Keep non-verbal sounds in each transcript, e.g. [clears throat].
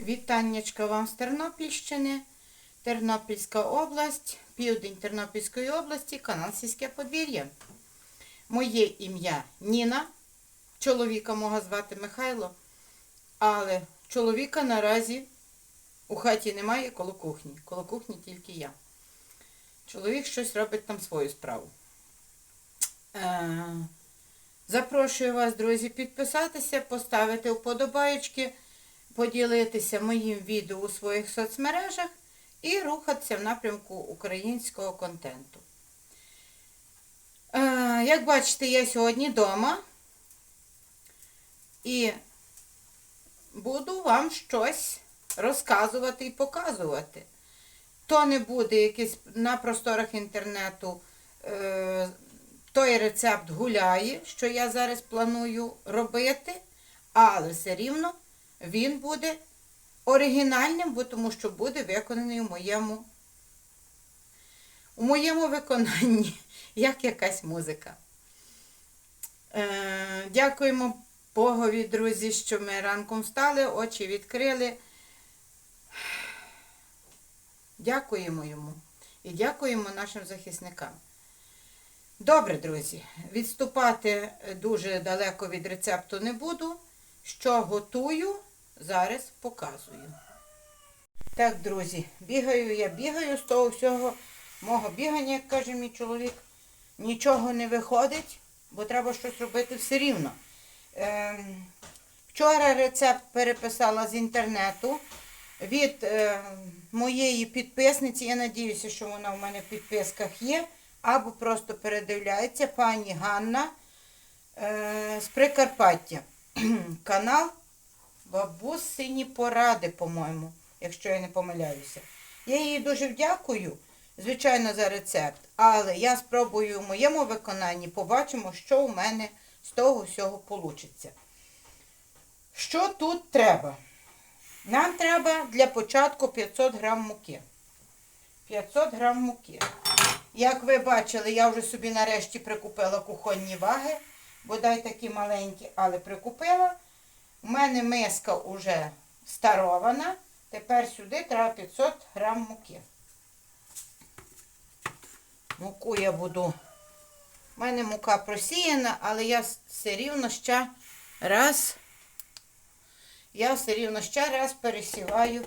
Вітаннячка вам з Тернопільщини, Тернопільська область, південь Тернопільської області, канал Сільське подвір'я. Моє ім'я Ніна, чоловіка мого звати Михайло, але чоловіка наразі у хаті немає коло кухні. Коло кухні тільки я. Чоловік щось робить там свою справу. Е, Запрошую вас, друзі, підписатися, поставити вподобаєчки, поділитися моїм відео у своїх соцмережах і рухатися в напрямку українського контенту. Е, Як бачите, я сьогодні вдома і буду вам щось розказувати і показувати. То не буде якийсь на просторах інтернету е, той рецепт гуляє, що я зараз планую робити, але все рівно він буде оригінальним, бо тому що буде виконаний у моєму, у моєму виконанні, [laughs] як якась музика. Е, дякуємо Богові, друзі, що ми ранком встали, очі відкрили. Дякуємо йому і дякуємо нашим захисникам. Добре, друзі, відступати дуже далеко від рецепту не буду. Що готую, зараз показую. Так, друзі, бігаю я бігаю з того всього мого бігання, як каже мій чоловік. Нічого не виходить, бо треба щось робити все рівно. Ем, вчора рецепт переписала з інтернету від е, моєї підписниці. Я надіюся, що вона в мене в підписках є. Або просто передивляється пані Ганна е, з Прикарпаття. [clears throat] Канал Бабусині поради, по-моєму, якщо я не помиляюся. Я їй дуже вдякую, звичайно, за рецепт, але я спробую в моєму виконанні, побачимо, що у мене з того всього вийде. Що тут треба? Нам треба для початку 500 грам муки. 500 грам муки. Як ви бачили, я вже собі нарешті прикупила кухонні ваги, бодай такі маленькі, але прикупила. У мене миска вже старована. Тепер сюди треба 500 грам муки. Муку я буду. У мене мука просіяна, але я все рівно ще раз. Я все рівно ще раз пересіваю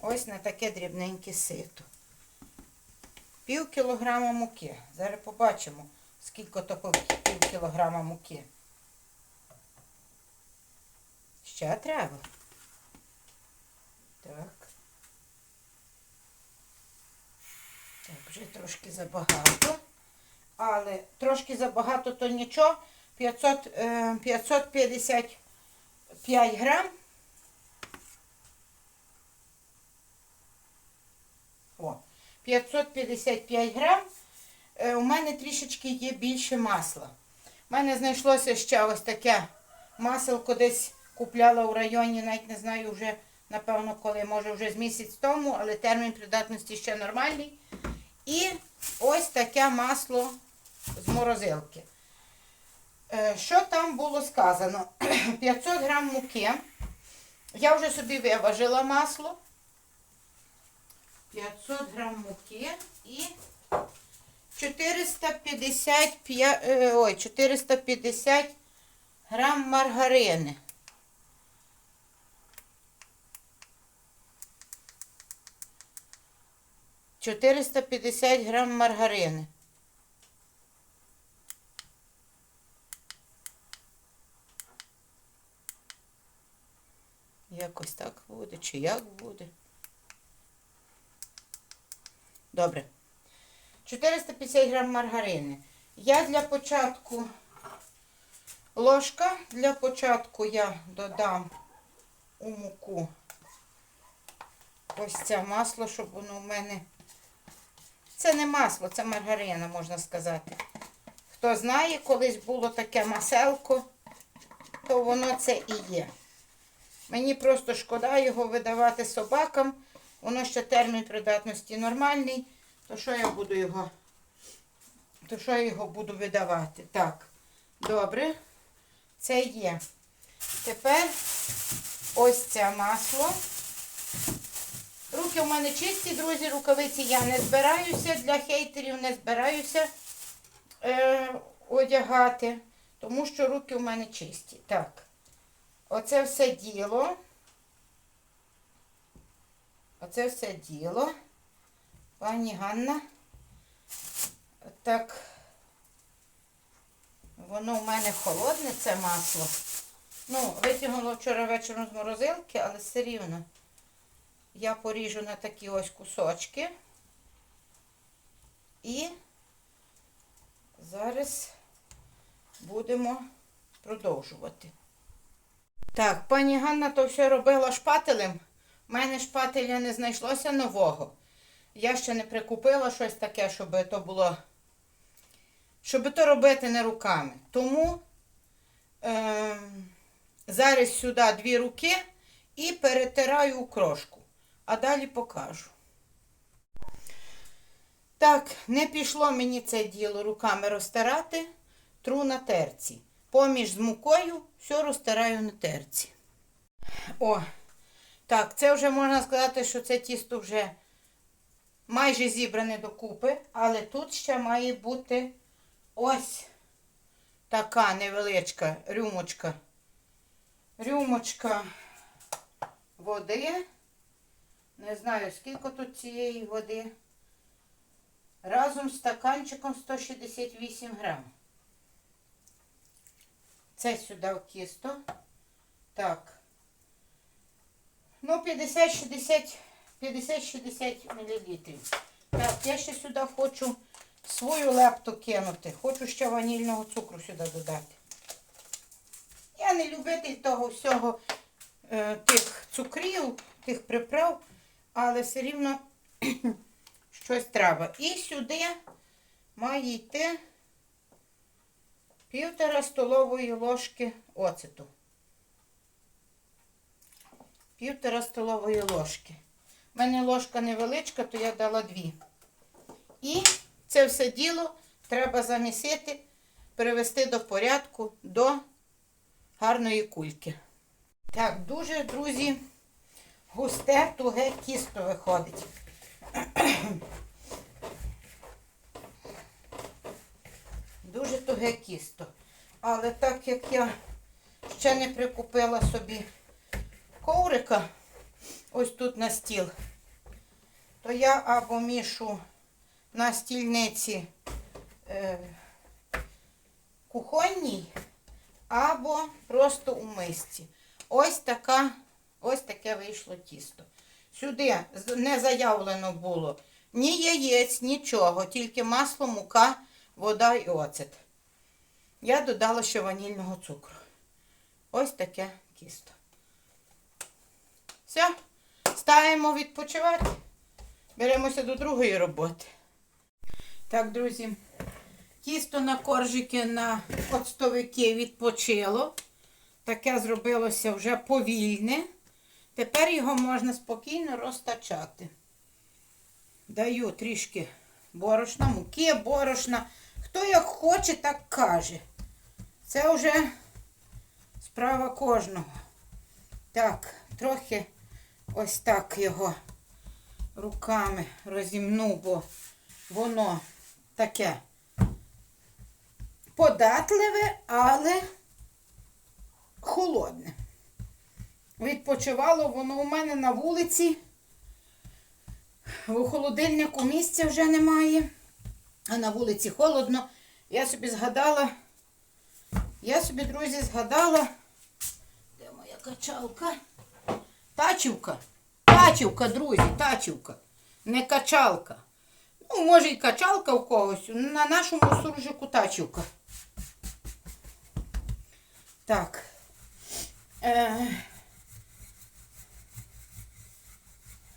ось на таке дрібненьке сито. Пів кілограма муки. Зараз побачимо, скільки то пів кілограма муки. Ще треба. Так. Так, вже трошки забагато. Але трошки забагато, то нічого. 500, е, 555 грам. О, 555 грам. Е, У мене трішечки є більше масла. У мене знайшлося ще ось таке маселко десь купляла у районі, навіть не знаю вже, напевно, коли, може вже з місяць тому, але термін придатності ще нормальний. І ось таке масло з морозилки. Е, Що там було сказано? [clears throat] 500 грам муки. Я вже собі виважила масло. 500 грам муки і 455, е, ой, 450 грам маргарини. Чотириста п'ятдесят грам маргарини. Якось так буде, чи як буде? Добре. 450 грам маргарини. Я для початку ложка, для початку я додам у муку ось це масло, щоб воно в мене. Це не масло, це маргарина, можна сказати. Хто знає, колись було таке маселко, то воно це і є. Мені просто шкода його видавати собакам. Воно ще термін придатності нормальний. То що я буду його? То що я його буду видавати? Так, добре. Це є. Тепер ось це масло. Руки в мене чисті, друзі, рукавиці я не збираюся для хейтерів, не збираюся е, одягати, тому що руки в мене чисті. Так, оце все діло. Оце все діло. Пані Ганна. Так, воно в мене холодне, це масло. Ну, витягнула вчора вечором з морозилки, але все рівно. Я поріжу на такі ось кусочки. І зараз будемо продовжувати. Так, пані Ганна то все робила шпателем. У мене шпателя не знайшлося нового. Я ще не прикупила щось таке, щоб то було. Щоб то робити не руками. Тому е, зараз сюди дві руки і перетираю крошку. А далі покажу. Так, не пішло мені це діло руками розтирати, тру на терці. Поміж з мукою все розтираю на терці. О, так, це вже можна сказати, що це тісто вже майже зібране докупи, але тут ще має бути ось така невеличка рюмочка. Рюмочка води. Не знаю, скільки тут цієї води. Разом з стаканчиком 168 грам. Це сюди в тісто. Так. Ну, 50-60 50-60 мл. Так, я ще сюди хочу свою лепту кинути. Хочу ще ванільного цукру сюди додати. Я не любитель того всього, е, тих цукрів, тих приправ, але все рівно [clears throat] щось треба. І сюди має йти півтора столової ложки оцету. Півтора столової ложки. У мене ложка невеличка, то я дала дві. І це все діло треба замісити, привести до порядку до гарної кульки. Так, дуже, друзі, густе, туге тісто виходить. Дуже туге тісто. Але так як я ще не прикупила собі коврика, ось тут на стіл, то я або мішу на стільниці е, кухонній, або просто у мисці. Ось така, ось таке вийшло тісто. Сюди не заявлено було ні яєць, нічого, тільки масло, мука, вода і оцет. Я додала ще ванільного цукру. Ось таке тісто. Все, ставимо відпочивати. Беремося до другої роботи. Так, друзі, тісто на коржики на оцтовики відпочило. Таке зробилося вже повільне. Тепер його можна спокійно розтачати. Даю трішки борошна, муки, борошна. Хто як хоче, так каже. Це вже справа кожного. Так, трохи ось так його руками розімну, бо воно таке податливе, але холодне. Відпочивало воно у мене на вулиці. У холодильнику місця вже немає, а на вулиці холодно. Я собі згадала, я собі, друзі, згадала, де моя качалка? Тачівка. Тачівка, друзі, тачівка. Не качалка. Ну, може і качалка у когось. На нашому суржику тачівка. Так. Е,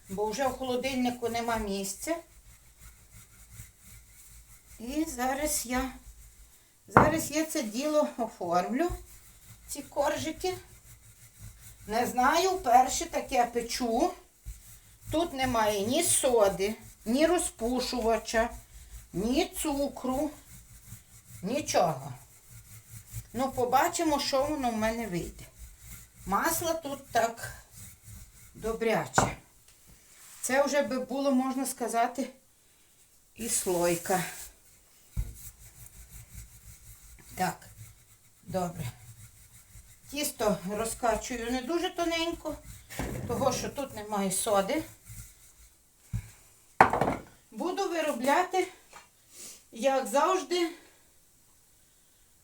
бо вже в холодильнику нема місця. І зараз я, зараз я це діло оформлю, ці коржики. Не знаю, перше таке печу. Тут немає ні соди, ні розпушувача, ні цукру, нічого. Ну, побачимо, що воно в мене вийде. Масла тут так добряче. Це вже би було, можна сказати, і слойка. Так, добре. Тісто розкачую не дуже тоненько, того що тут немає соди. Буду виробляти, як завжди.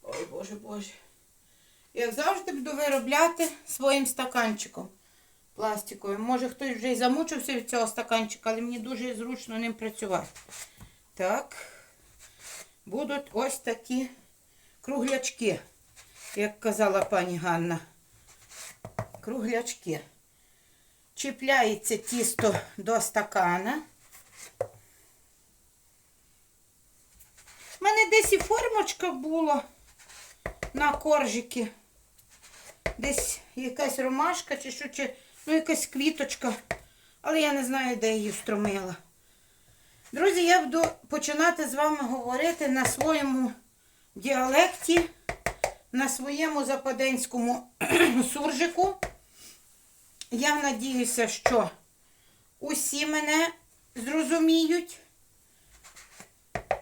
Ой, Боже, Боже. Як завжди буду виробляти своїм стаканчиком пластиковим. Може хтось вже й замучився від цього стаканчика, але мені дуже зручно ним працювати. Так. Будуть ось такі круглячки, як казала пані Ганна. Круглячки. Чіпляється тісто до стакана. У мене десь і формочка була на коржики. Десь якась ромашка чи що, чи ну якась квіточка. Але я не знаю, де її встромила. Друзі, я буду починати з вами говорити на своєму діалекті, на своєму западенському [clears throat] суржику. Я надіюся, що усі мене зрозуміють.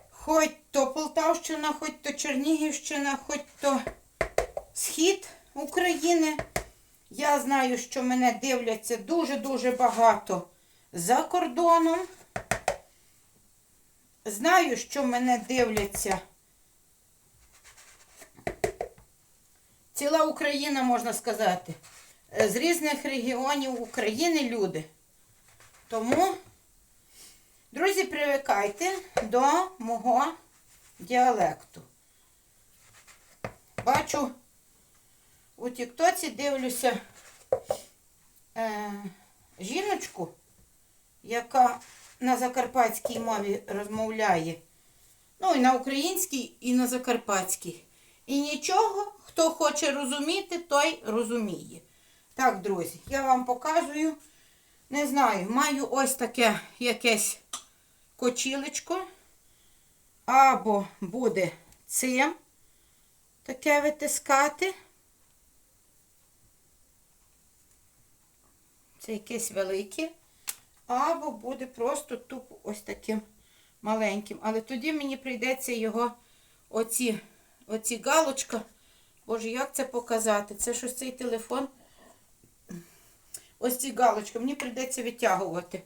Хоч то Полтавщина, хоч то Чернігівщина, хоч то схід України. Я знаю, що мене дивляться дуже-дуже багато за кордоном. Знаю, що мене дивляться ціла Україна, можна сказати, з різних регіонів України люди. Тому, друзі, привикайте до мого діалекту. Бачу, у Тіктоці дивлюся е, жіночку, яка на закарпатській мові розмовляє. Ну, і на українській, і на закарпатській. І нічого, хто хоче розуміти, той розуміє. Так, друзі, я вам показую. Не знаю, маю ось таке якесь кочілечко. Або буде цим таке витискати. Це якесь велике. Або буде просто тупо ось таким маленьким. Але тоді мені прийдеться його, оці, оці галочка. Боже, як це показати? Це щось цей телефон. Ось ці галочки мені прийдеться витягувати.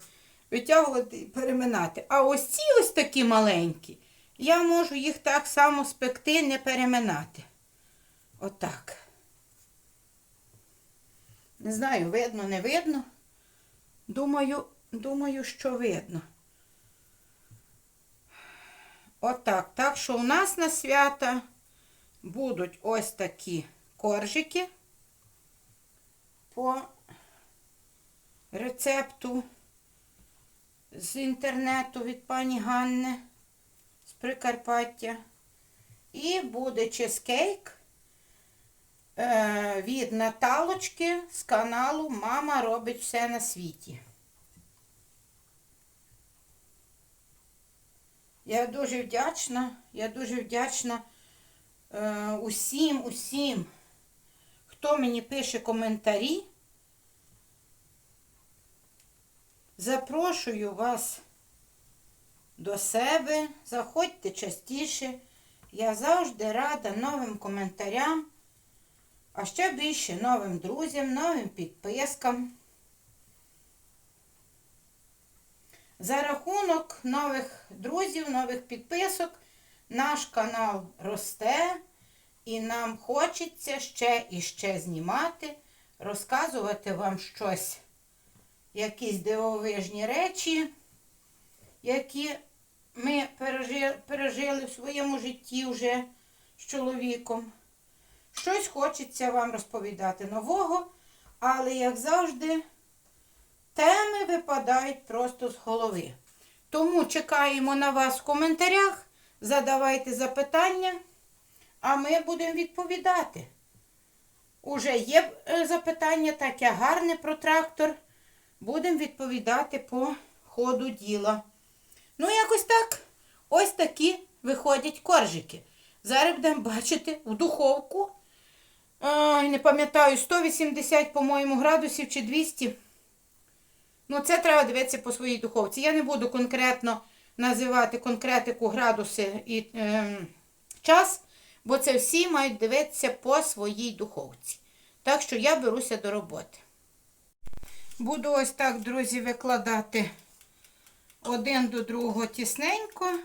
Витягувати і переминати. А ось ці ось такі маленькі, я можу їх так само спекти, не переминати. Отак. Не знаю, видно, не видно. Думаю, думаю, що видно. Отак. Так що у нас на свята будуть ось такі коржики по рецепту з інтернету від пані Ганни з Прикарпаття. І буде чизкейк від Наталочки з каналу Мама робить все на світі. Я дуже вдячна, я дуже вдячна е, усім, усім, хто мені пише коментарі. Запрошую вас до себе, заходьте частіше. Я завжди рада новим коментарям, а ще більше новим друзям, новим підпискам. За рахунок нових друзів, нових підписок наш канал росте і нам хочеться ще і ще знімати, розказувати вам щось, якісь дивовижні речі, які ми пережили, в своєму житті вже з чоловіком. Щось хочеться вам розповідати нового, але, як завжди, теми випадають просто з голови. Тому чекаємо на вас в коментарях, задавайте запитання, а ми будемо відповідати. Уже є е, запитання таке гарне про трактор. Будемо відповідати по ходу діла. Ну, якось так. Ось такі виходять коржики. Зараз будемо бачити в духовку. Ай, не пам'ятаю, 180, по-моєму, градусів чи 200. Ну, це треба дивитися по своїй духовці. Я не буду конкретно називати конкретику градуси і ем, час, бо це всі мають дивитися по своїй духовці. Так що я беруся до роботи. Буду ось так, друзі, викладати один до другого тісненько,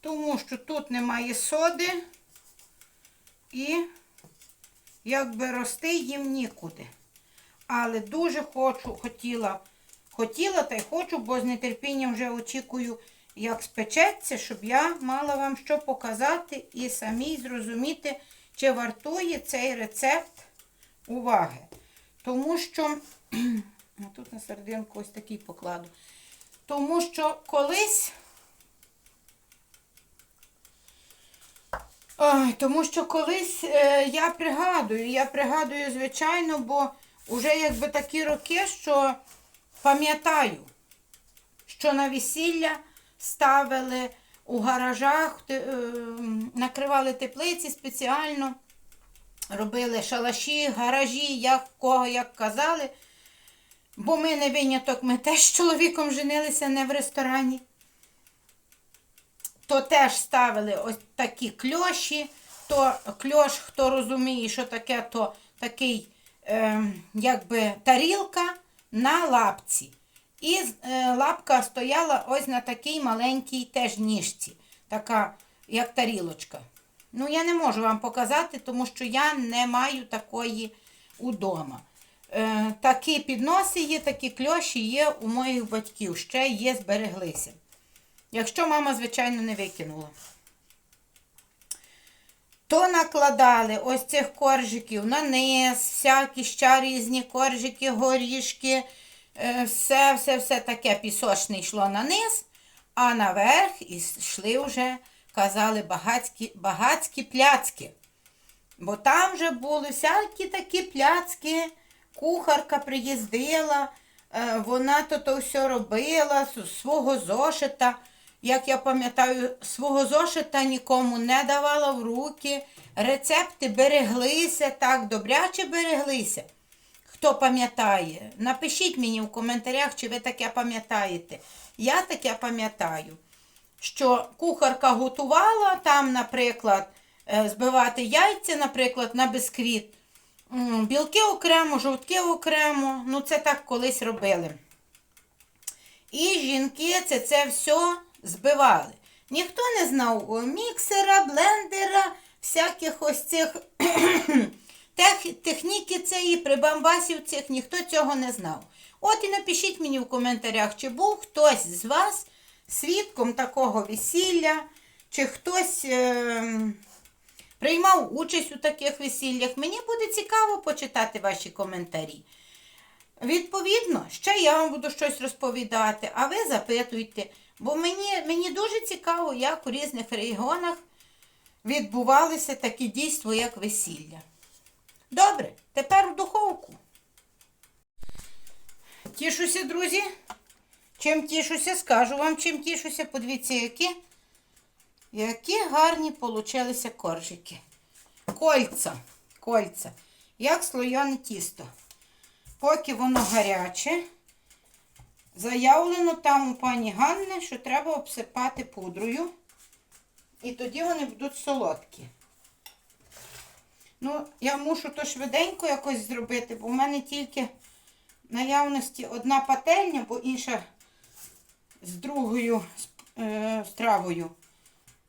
тому що тут немає соди і якби рости їм нікуди. Але дуже хочу, хотіла, хотіла та й хочу, бо з нетерпінням вже очікую, як спечеться, щоб я мала вам що показати і самій зрозуміти, чи вартує цей рецепт уваги. Тому що, [clears throat] тут на серединку ось такий покладу. Тому що колись. Тому що колись е, я пригадую, я пригадую, звичайно, бо вже якби такі роки, що пам'ятаю, що на весілля ставили у гаражах, е, накривали теплиці спеціально, робили шалаші, гаражі, як кого як казали. Бо ми не виняток, ми теж з чоловіком женилися не в ресторані. То теж ставили ось такі кльоші, то кльош, хто розуміє, що таке, то такий е, якби тарілка на лапці. І е, лапка стояла ось на такій маленькій теж ніжці, така, як тарілочка. Ну, я не можу вам показати, тому що я не маю такої удома. Е, такі підноси є, такі кльоші є у моїх батьків, ще є, збереглися. Якщо мама, звичайно, не викинула. То накладали ось цих коржиків на низ, всякі ще різні коржики, горішки, е, все, все, все таке пісочне йшло на низ, а наверх йшли вже, казали, багацькі, багацькі пляцки. Бо там вже були всякі такі пляцки, кухарка приїздила, е, вона то то все робила свого зошита. Як я пам'ятаю, свого зошита нікому не давала в руки. Рецепти береглися, так, добряче береглися. Хто пам'ятає, напишіть мені в коментарях, чи ви таке пам'ятаєте. Я таке пам'ятаю, що кухарка готувала там, наприклад, е, збивати яйця, наприклад, на бисквіт. Білки окремо, жовтки окремо. Ну, це так колись робили. І жінки це, це все збивали. Ніхто не знав міксера, блендера, всяких ось цих [clears throat] тех, техніки цієї, прибамбасів цих, ніхто цього не знав. От і напишіть мені в коментарях, чи був хтось з вас свідком такого весілля, чи хтось е, приймав участь у таких весіллях. Мені буде цікаво почитати ваші коментарі. Відповідно, ще я вам буду щось розповідати, а ви запитуйте, бо мені, мені дуже цікаво, як у різних регіонах відбувалися такі дійства, як весілля. Добре, тепер в духовку. Тішуся, друзі. Чим тішуся, скажу вам, чим тішуся. Подивіться, які, які гарні получилися коржики. Кольця, кольця, як слоєне тісто. Поки воно гаряче, заявлено там у пані Ганни, що треба обсипати пудрою. І тоді вони будуть солодкі. Ну, я мушу то швиденько якось зробити, бо в мене тільки наявності одна пательня, бо інша з другою е, стравою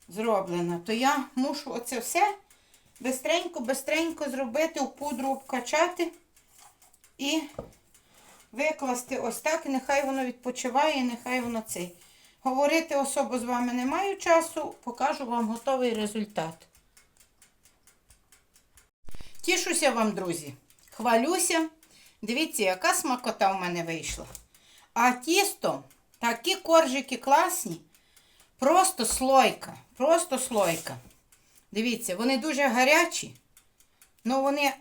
зроблена. То я мушу оце все бистренько-бистренько зробити, у пудру обкачати і викласти ось так, і нехай воно відпочиває, нехай воно цей. Говорити особо з вами не маю часу, покажу вам готовий результат. Тішуся вам, друзі. Хвалюся. Дивіться, яка смакота в мене вийшла. А тісто, такі коржики класні. Просто слойка. Просто слойка. Дивіться, вони дуже гарячі. Ну вони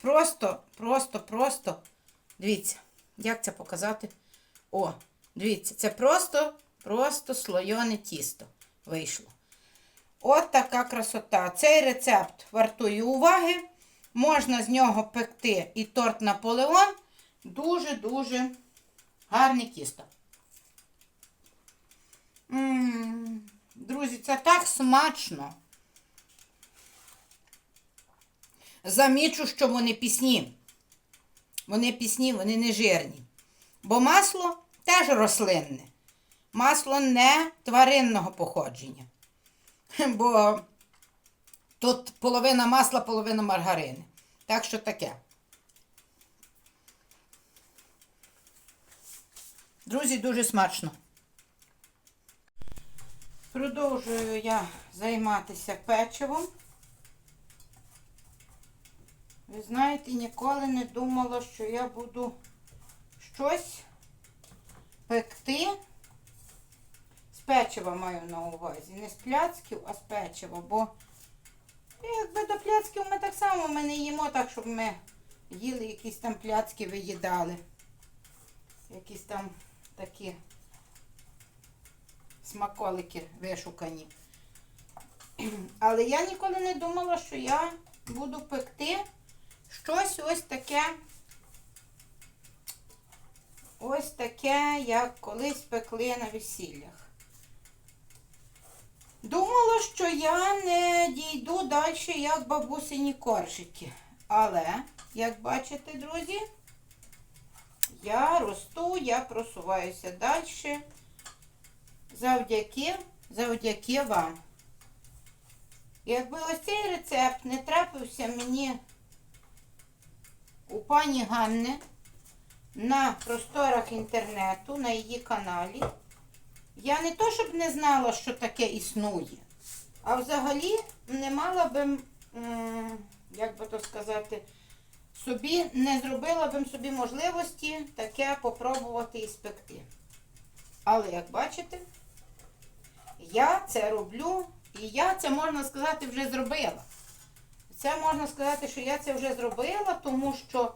просто, просто, просто. Дивіться, як це показати? О, дивіться, це просто, просто слойоне тісто вийшло. От така красота. Цей рецепт вартує уваги. Можна з нього пекти і торт Наполеон. Дуже-дуже гарне тісто. М, Друзі, це так смачно. Замічу, що вони пісні. Вони пісні, вони не жирні. Бо масло теж рослинне. Масло не тваринного походження. [laughs] Бо тут половина масла, половина маргарини. Так що таке. Друзі, дуже смачно. Продовжую я займатися печивом. Ви знаєте, ніколи не думала, що я буду щось пекти. З печива маю на увазі. Не з пляцків, а з печива, бо якби до пляцків ми так само ми не їмо так, щоб ми їли якісь там пляцки, виїдали. Якісь там такі смаколики вишукані. [clears throat] Але я ніколи не думала, що я буду пекти щось ось таке. Ось таке, як колись пекли на весіллях. Думала, що я не дійду далі, як бабусині коржики. Але, як бачите, друзі, я росту, я просуваюся далі завдяки, завдяки вам. Якби ось цей рецепт не трапився мені у пані Ганни на просторах інтернету, на її каналі, я не то, щоб не знала, що таке існує, а взагалі не мала би, як би то сказати, собі не зробила б собі можливості таке попробувати і спекти. Але як бачите, я це роблю, і я це, можна сказати, вже зробила. Це можна сказати, що я це вже зробила, тому що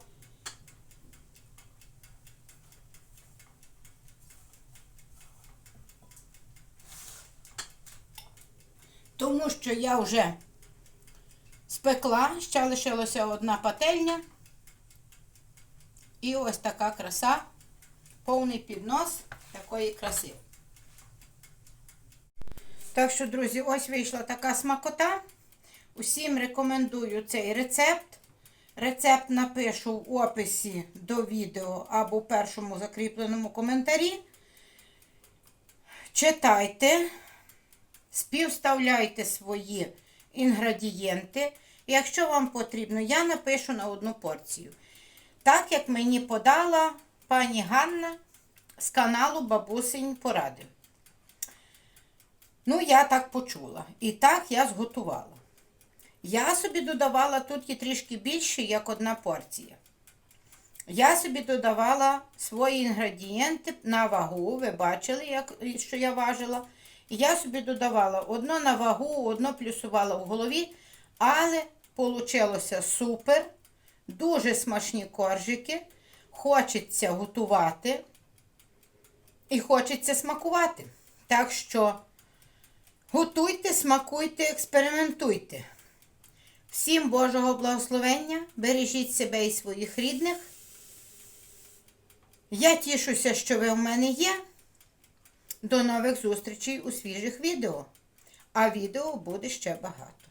тому що я вже спекла, ще лишилася одна пательня. І ось така краса, повний піднос такої краси. Так що, друзі, ось вийшла така смакота. Усім рекомендую цей рецепт. Рецепт напишу в описі до відео або в першому закріпленому коментарі. Читайте, співставляйте свої інгредієнти. Якщо вам потрібно, я напишу на одну порцію. Так як мені подала пані Ганна з каналу Бабусень Поради. Ну, я так почула. І так я зготувала. Я собі додавала тут є трішки більше, як одна порція. Я собі додавала свої інгредієнти на вагу. Ви бачили, як, що я важила. І я собі додавала одно на вагу, одно плюсувала в голові. Але вийшло супер. Дуже смачні коржики. Хочеться готувати. І хочеться смакувати. Так що. Готуйте, смакуйте, експериментуйте. Всім Божого благословення, бережіть себе і своїх рідних. Я тішуся, що ви в мене є. До нових зустрічей у свіжих відео. А відео буде ще багато.